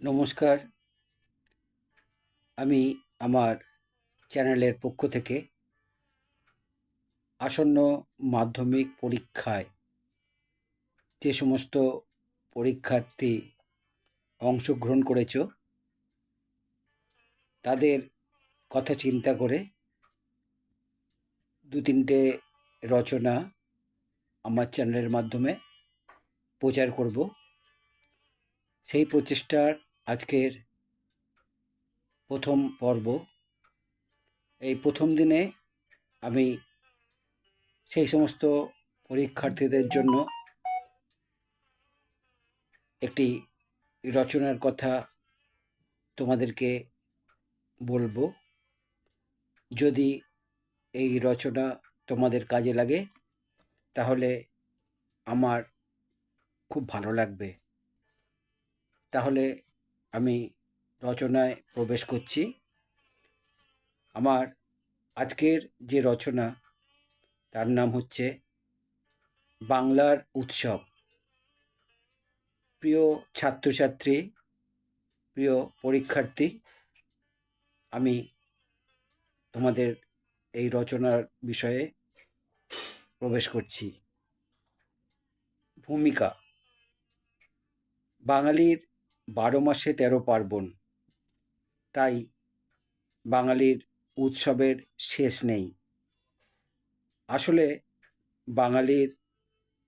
নমস্কার। আমি আমার চ্যানেলের পক্ষ থেকে আসন্ন মাধ্যমিক পরীক্ষায় যে সমস্ত পরীক্ষার্থী অংশগ্রহণ করেছ, তাদের কথা চিন্তা করে দু তিনটে রচনা আমার চ্যানেলের মাধ্যমে প্রচার করব। সেই প্রচেষ্টার আজকের প্রথম পর্ব। এই প্রথম দিনে আমি সেই সমস্ত পরীক্ষার্থীদের জন্য একটি রচনার কথা তোমাদেরকে বলব। যদি এই রচনা তোমাদের কাজে লাগে, তাহলে আমার খুব ভালো লাগবে। তাহলে আমি রচনায় প্রবেশ করছি। আমার আজকের যে রচনা, তার নাম হচ্ছে বাংলার উৎসব। প্রিয় ছাত্রছাত্রী, প্রিয় পরীক্ষার্থী, আমি তোমাদের এই রচনার বিষয়ে প্রবেশ করছি। ভূমিকা, বাঙালির বারো মাসে তেরো পার্বণ। তাই বাঙালির উৎসবের শেষ নেই। আসলে বাঙালির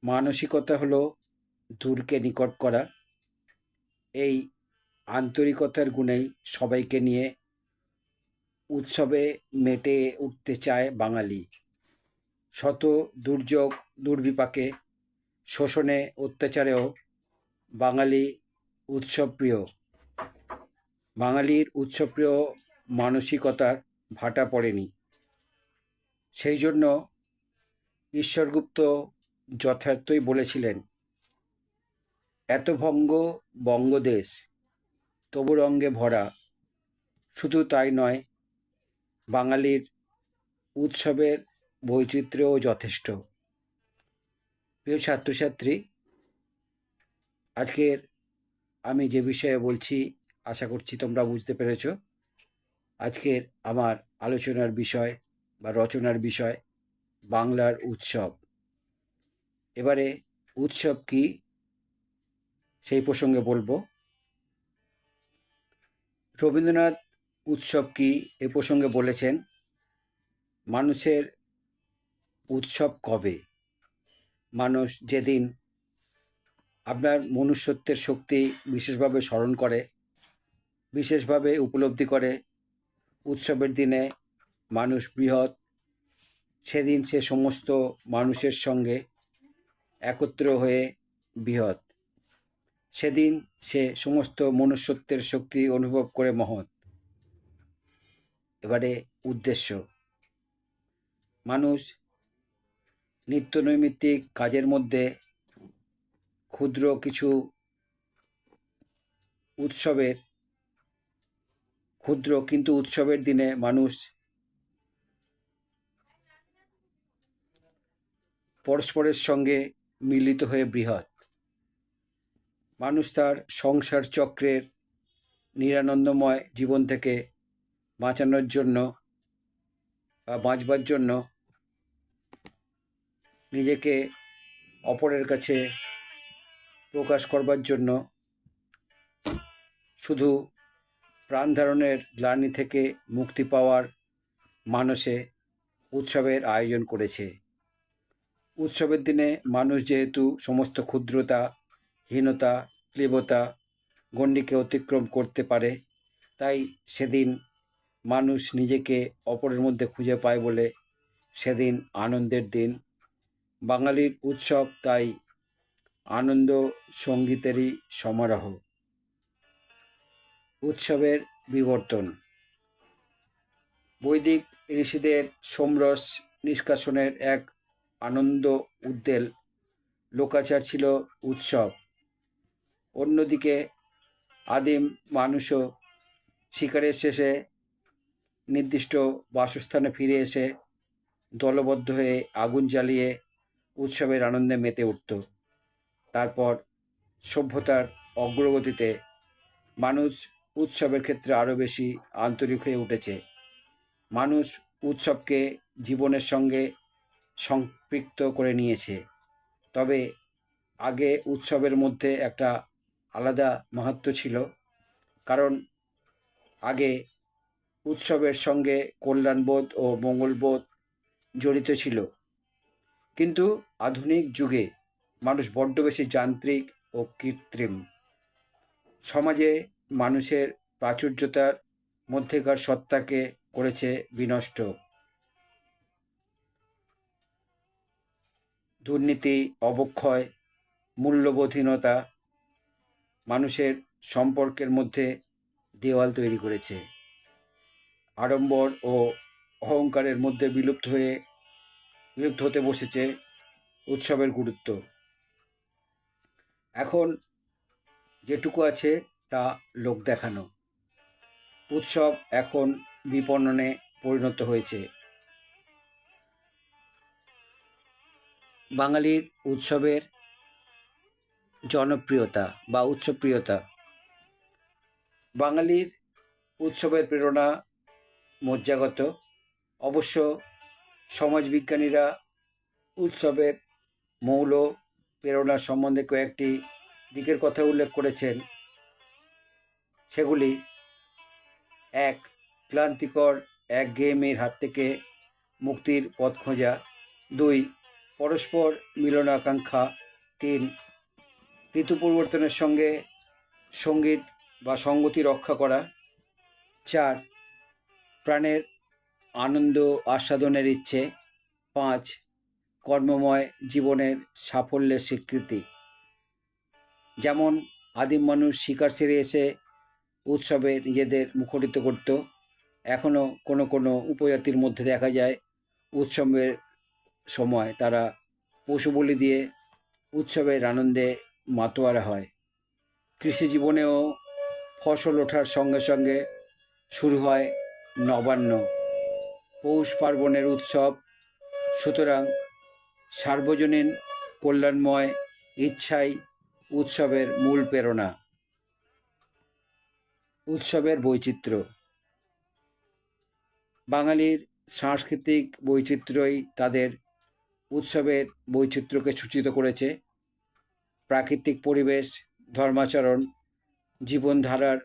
মানসিকতা হলো দূরকে নিকট করা। এই আন্তরিকতার গুণেই সবাইকে নিয়ে উৎসবে মেটে উঠতে চায় বাঙালি। শত দুর্যোগ, দুর্বিপাকে শোষণে, অত্যাচারেও বাঙালি উৎসবপ্রিয় বাঙালির উৎসবপ্রিয় মানসিকতার ভাটা পড়েনি। সেই জন্য ঈশ্বরগুপ্ত যথার্থই বলেছিলেন, এত ভঙ্গ বঙ্গদেশ, তবু রঙ্গে ভরা। শুধু তাই নয়, বাঙালির উৎসবের বৈচিত্র্যও যথেষ্ট। প্রিয় ছাত্রছাত্রী, আজকের আমি যে বিষয়ে বলছি, আশা করছি তোমরা বুঝতে পেরেছ। আজকের আমার আলোচনার বিষয় বা রচনার বিষয় বাংলার উৎসব। এবারে উৎসব কি সেই প্রসঙ্গে বলব। রবীন্দ্রনাথ উৎসব কি এ প্রসঙ্গে বলেছেন, মানুষের উৎসব কবে? মানুষ যেদিন আপনার মনুষ্যত্বের শক্তি বিশেষভাবে স্মরণ করে, বিশেষভাবে উপলব্ধি করে। উৎসবের দিনে মানুষ বৃহৎ, সেদিন সে সমস্ত মানুষের সঙ্গে একত্র হয়ে বৃহৎ। সেদিন সে সমস্ত মনুষ্যত্বের শক্তি অনুভব করে মহৎ। এবারে উদ্দেশ্য। মানুষ নিত্যনৈমিত্তিক কাজের মধ্যে ক্ষুদ্র কিছু উৎসবের, ক্ষুদ্র কিন্তু উৎসবের দিনে মানুষ পরস্পরের সঙ্গে মিলিত হয়ে বৃহৎ। মানুষ তার সংসার চক্রের নিরানন্দময় জীবন থেকে বাঁচানোর জন্য বা বাঁচবার জন্য নিজেকে অপরের কাছে প্রকাশ করবার জন্য শুধু প্রাণ ধারণের গ্লানি থেকে মুক্তি পাওয়ার মানসে উৎসবের আয়োজন করেছে। উৎসবের দিনে মানুষ যেহেতু সমস্ত ক্ষুদ্রতা, হীনতা, ক্লীবতা, গণ্ডিকে অতিক্রম করতে পারে, তাই সেদিন মানুষ নিজেকে অপরের মধ্যে খুঁজে পায় বলে সেদিন আনন্দের দিন। বাঙালির উৎসব তাই আনন্দ সঙ্গীতেরই সমারোহ। উৎসবের বিবর্তন। বৈদিক ঋষিদের সোমরস নিষ্কাশনের এক আনন্দ উদ্দেল লোকাচার ছিল উৎসব। অন্যদিকে আদিম মানুষও শিকারের শেষে নির্দিষ্ট বাসস্থানে ফিরে এসে দলবদ্ধ হয়ে আগুন জ্বালিয়ে উৎসবের আনন্দে মেতে উঠত। তারপর সভ্যতার অগ্রগতিতে মানুষ উৎসবের ক্ষেত্রে আরও বেশি আন্তরিক হয়ে উঠেছে। মানুষ উৎসবকে জীবনের সঙ্গে সম্পৃক্ত করে নিয়েছে। তবে আগে উৎসবের মধ্যে একটা আলাদা মাহাত্ম্য ছিল। কারণ আগে উৎসবের সঙ্গে কল্যাণবোধ ও মঙ্গলবোধ জড়িত ছিল। কিন্তু আধুনিক যুগে মানুষ বড্ড বেশি যান্ত্রিক ও কৃত্রিম। সমাজে মানুষের প্রাচুর্যতার মধ্যেকার সত্তাকে করেছে বিনষ্ট। দুর্নীতি, অবক্ষয়, মূল্যবোধহীনতা মানুষের সম্পর্কের মধ্যে দেওয়াল তৈরি করেছে। আড়ম্বর ও অহংকারের মধ্যে বিলুপ্ত হয়ে, বিলুপ্ত হতে বসেছে উৎসবের গুরুত্ব। এখন যেটুকু আছে তা লোক দেখানো। উৎসব এখন বিপণনে পরিণত হয়েছে। বাঙালির উৎসবের জনপ্রিয়তা বা উৎসবপ্রিয়তা বাঙালির উৎসবের প্রেরণা মজ্জাগত। অবশ্য সমাজবিজ্ঞানীরা উৎসবের মৌল প্রেরণা সম্বন্ধে কয়েকটি দিকের কথা উল্লেখ করেছেন। সেগুলি, এক, ক্লান্তিকর এক গেমের হাত থেকে মুক্তির পথ খোঁজা। দুই, পরস্পর মিলনাকাঙ্ক্ষা তিন, ঋতু পরিবর্তনের সঙ্গে সংগীত বা সঙ্গতি রক্ষা করা। চার, প্রাণের আনন্দ আস্বাদনের ইচ্ছে। পাঁচ কর্মময় জীবনের সাফল্যের স্বীকৃতি। যেমন আদিম মানুষ শিকার সেরে এসে উৎসবে নিজেদের মুখরিত করত এখনও কোনো কোনো উপজাতির মধ্যে দেখা যায় উৎসবের সময় তারা পশু বলি দিয়ে উৎসবের আনন্দে মাতোয়ারা হয়। কৃষি জীবনেও ফসল ওঠার সঙ্গে সঙ্গে শুরু হয় নবান্ন। পৌষ পার্বণের উৎসব, সুতরাং সার্বজনীন, কল্যাণময়, ইচ্ছাই উৎসবের মূল প্রেরণা। উৎসবের বৈচিত্র্য। বাঙালির সাংস্কৃতিক বৈচিত্র্যই তাদের উৎসবের বৈচিত্র্যকে সূচিত করেছে। প্রাকৃতিক পরিবেশ, ধর্মাচরণ, জীবনধারার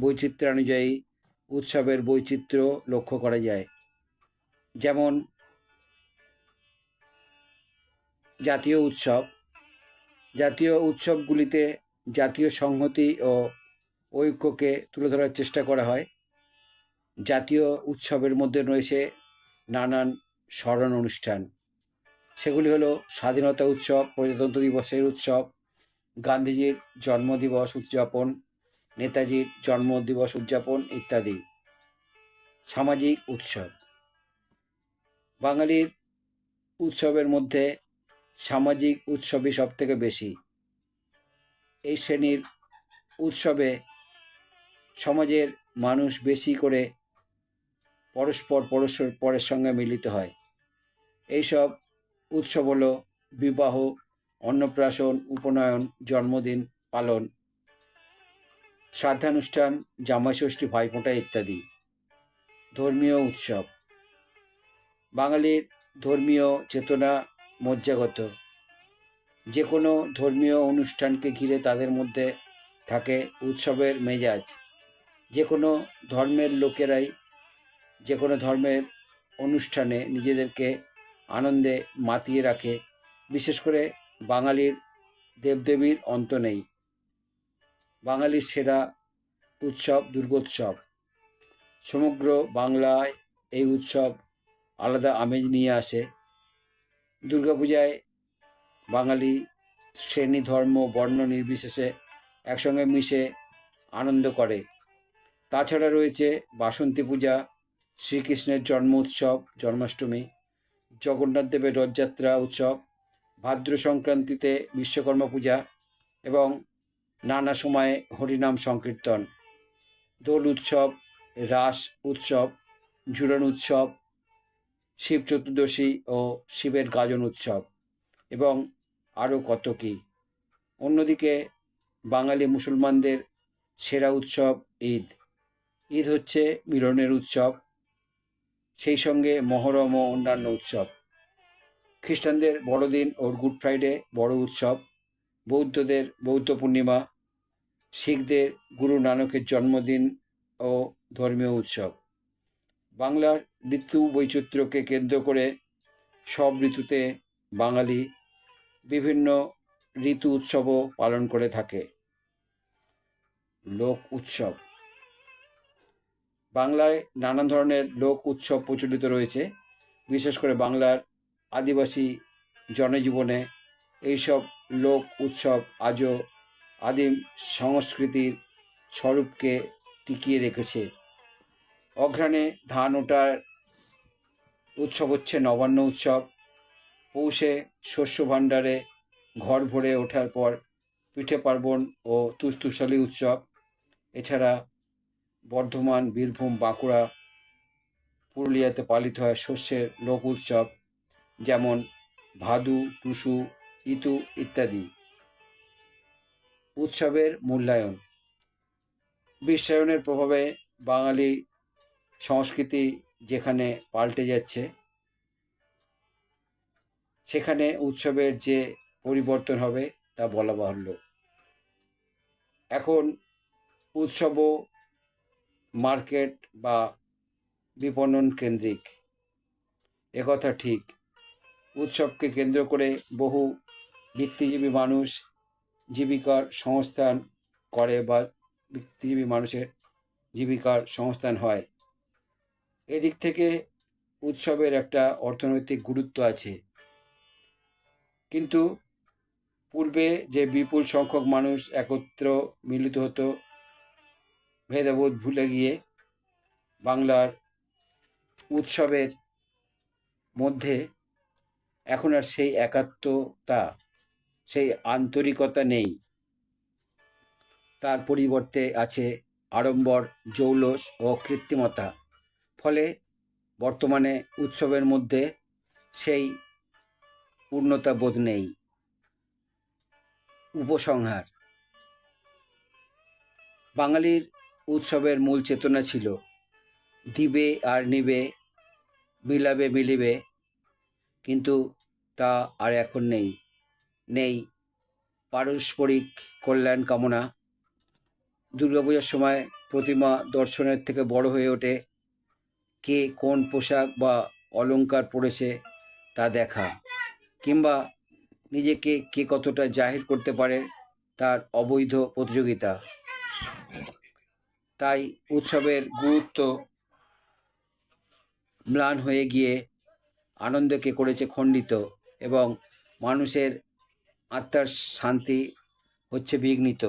বৈচিত্র্যানুযায়ী উৎসবের বৈচিত্র্য লক্ষ্য করা যায়। যেমন জাতীয় উৎসব। জাতীয় উৎসবগুলিতে জাতীয় সংহতি ও ঐক্যকে তুলে ধরার চেষ্টা করা হয়। জাতীয় উৎসবের মধ্যে রয়েছে নানান স্মরণ অনুষ্ঠান। সেগুলি হলো স্বাধীনতা উৎসব, প্রজাতন্ত্র দিবসের উৎসব, গান্ধীজির জন্মদিবস উদযাপন, নেতাজির জন্মদিবস উদযাপন ইত্যাদি। সামাজিক উৎসব। বাঙালির উৎসবের মধ্যে সামাজিক উৎসবই সবথেকে বেশি। এই শ্রেণির উৎসবে সমাজের মানুষ বেশি করে পরস্পর পরস্পর পরের সঙ্গে মিলিত হয়। এইসব উৎসব হলো বিবাহ, অন্নপ্রাশন, উপনয়ন, জন্মদিন পালন, শ্রাদ্ধানুষ্ঠান, জামাইষষ্ঠী, ভাইফোঁটা ইত্যাদি। ধর্মীয় উৎসব। বাঙালির ধর্মীয় চেতনা মজ্জাগত। যে কোনো ধর্মীয় অনুষ্ঠানকে ঘিরে তাদের মধ্যে থাকে উৎসবের মেজাজ। যে কোনো ধর্মের লোকেরাই যে কোনো ধর্মের অনুষ্ঠানে নিজেদেরকে আনন্দে মাতিয়ে রাখে। বিশেষ করে বাঙালির দেবদেবীর অন্ত নেই। বাঙালির সেরা উৎসব দুর্গোৎসব। সমগ্র বাংলায় এই উৎসব আলাদা আমেজ নিয়ে আসে। দুর্গাপূজায় বাঙালি শ্রেণি, ধর্ম, বর্ণ নির্বিশেষে একসঙ্গে মিশে আনন্দ করে। তাছাড়া রয়েছে বাসন্তী পূজা, শ্রীকৃষ্ণের জন্ম উৎসব, জন্মাষ্টমী, জগন্নাথ দেবের রথযাত্রা উৎসব, ভাদ্র সংক্রান্তিতে বিশ্বকর্মা পূজা এবং নানা সময়ে হরিনাম সংকীর্তন। দোল উৎসব, রাস উৎসব, ঝুলন উৎসব শিব চতুর্দশী ও শিবের গাজন উৎসব এবং আরও কত কী। অন্যদিকে বাঙালি মুসলমানদের সেরা উৎসব ঈদ। ঈদ হচ্ছে মিলনের উৎসব, সেই সঙ্গে মহরম ও অন্যান্য উৎসব। খ্রিস্টানদের বড়দিন ও গুড ফ্রাইডে বড় উৎসব, বৌদ্ধদের বৌদ্ধ পূর্ণিমা, শিখদের গুরু নানকের জন্মদিন ও ধর্মীয় উৎসব। বাংলার ঋতু বৈচিত্র্যকে কেন্দ্র করে সব ঋতুতে বাঙালি বিভিন্ন ঋতু উৎসবও পালন করে থাকে। লোক উৎসব। বাংলায় নানান ধরনের লোক উৎসব প্রচলিত রয়েছে। বিশেষ করে বাংলার আদিবাসী জনজীবনে এইসব লোক উৎসব আজও আদিম সংস্কৃতির স্বরূপকে টিকিয়ে রেখেছে। অঘ্রাণে ধান ওঠার উৎসব হচ্ছে নবান্ন উৎসব। পৌষে শস্য ভাণ্ডারে ঘর ভরে ওঠার পর পিঠে পার্বণ ও তুস্তুশালী উৎসব। এছাড়া বর্ধমান, বীরভূম, বাঁকুড়া, পুরুলিয়াতে পালিত হয় শস্যের লোক উৎসব, যেমন ভাদু, টুসু, ইতু ইত্যাদি। উৎসবের মূল্যায়ন। বিশ্বায়নের প্রভাবে বাঙালি সংস্কৃতি যেখানে পাল্টে যাচ্ছে, সেখানে উৎসবের যে পরিবর্তন হবে তা বলা বাহুল্য। এখন উৎসবও মার্কেট বা বিপণন কেন্দ্রিক। একথা ঠিক। উৎসবকে কেন্দ্র করে বহু বৃত্তিজীবী মানুষ জীবিকার সংস্থান করে বা বৃত্তিজীবী মানুষের জীবিকার সংস্থান হয়। এদিক থেকে উৎসবের একটা অর্থনৈতিক গুরুত্ব আছে। কিন্তু পূর্বে যে বিপুল সংখ্যক মানুষ একত্র মিলিত হতো, ভেদাবোধ ভুলে গিয়ে বাংলার উৎসবের মধ্যে এখন আর সেই একাত্মতা, সেই আন্তরিকতা নেই। তার পরিবর্তে আছে আড়ম্বর, জৌলস ও কৃত্রিমতা। ফলে বর্তমানে উৎসবের মধ্যে সেই পূর্ণতা বোধ নেই। উপসংহার। বাঙালির উৎসবের মূল চেতনা ছিল দিবে আর নিবে, মিলাবে মিলিবে, কিন্তু তা আর এখন নেই। নেই পারস্পরিক কল্যাণ কামনা। দুর্গাপূজার সময় প্রতিমা দর্শনের থেকে বড় হয়ে ওঠে কে কোন পোশাক বা অলংকার পরেছে তা দেখা। কিংবা নিজেকে কে কতটা জাহির করতে পারে তার অবৈধ প্রতিযোগিতা। তাই উৎসবের গুরুত্ব ম্লান হয়ে গিয়ে আনন্দকে করেছে খণ্ডিত এবং মানুষের আত্মার শান্তি হচ্ছে বিঘ্নিত।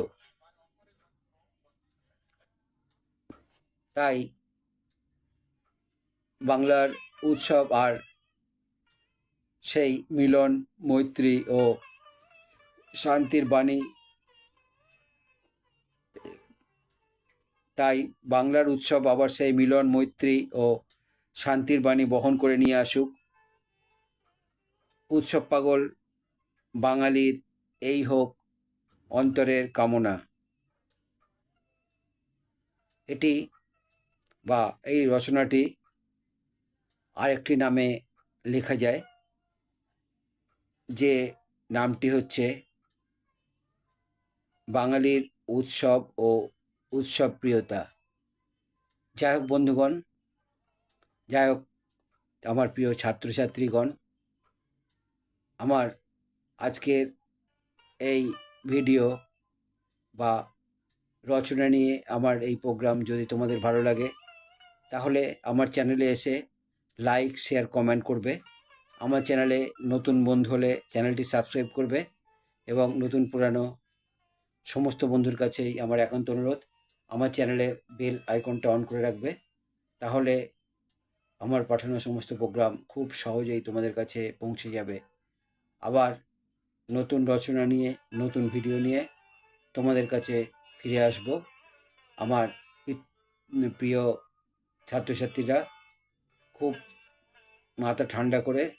তাই বাংলার উৎসব আর সেই মিলন, মৈত্রী ও শান্তির বাণী। তাই বাংলার উৎসব আবার সেই মিলন, মৈত্রী ও শান্তির বাণী বহন করে নিয়ে আসুক। উৎসব পাগল বাঙালির এই হোক অন্তরের কামনা। এটি বা এই রচনাটি আরেকটি নামে লেখা যায়, যে নামটি হচ্ছে বাঙালির উৎসব ও উৎসব প্রিয়তা যাই হোক বন্ধুগণ, যাই হোক আমার প্রিয় ছাত্রছাত্রীগণ, আমার আজকের এই ভিডিও বা রচনা নিয়ে আমার এই প্রোগ্রাম যদি তোমাদের ভালো লাগে, তাহলে আমার চ্যানেলে এসে লাইক শেয়ার কমেন্ট করবে। আমার চ্যানেলে নতুন বন্ধু হলে চ্যানেলটি সাবস্ক্রাইব করবে এবং নতুন পুরানো সমস্ত বন্ধুর কাছেই আমার একান্ত অনুরোধ, আমার চ্যানেলের বেল আইকনটা অন করে রাখবে। তাহলে আমার পাঠানো সমস্ত প্রোগ্রাম খুব সহজেই তোমাদের কাছে পৌঁছে যাবে। আবার নতুন রচনা নিয়ে, নতুন ভিডিও নিয়ে তোমাদের কাছে ফিরে আসব। আমার প্রিয় ছাত্রছাত্রীরা খুব মাথা ঠান্ডা করে,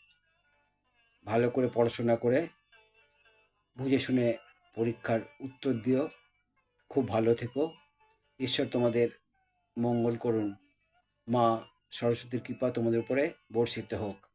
ভালো করে পড়াশোনা করে, বুঝে শুনে পরীক্ষার উত্তর দিও, খুব ভালো থেকো। ঈশ্বর তোমাদের মঙ্গল করুন। মা সরস্বতীর কৃপা তোমাদের উপরে বর্ষিত হোক।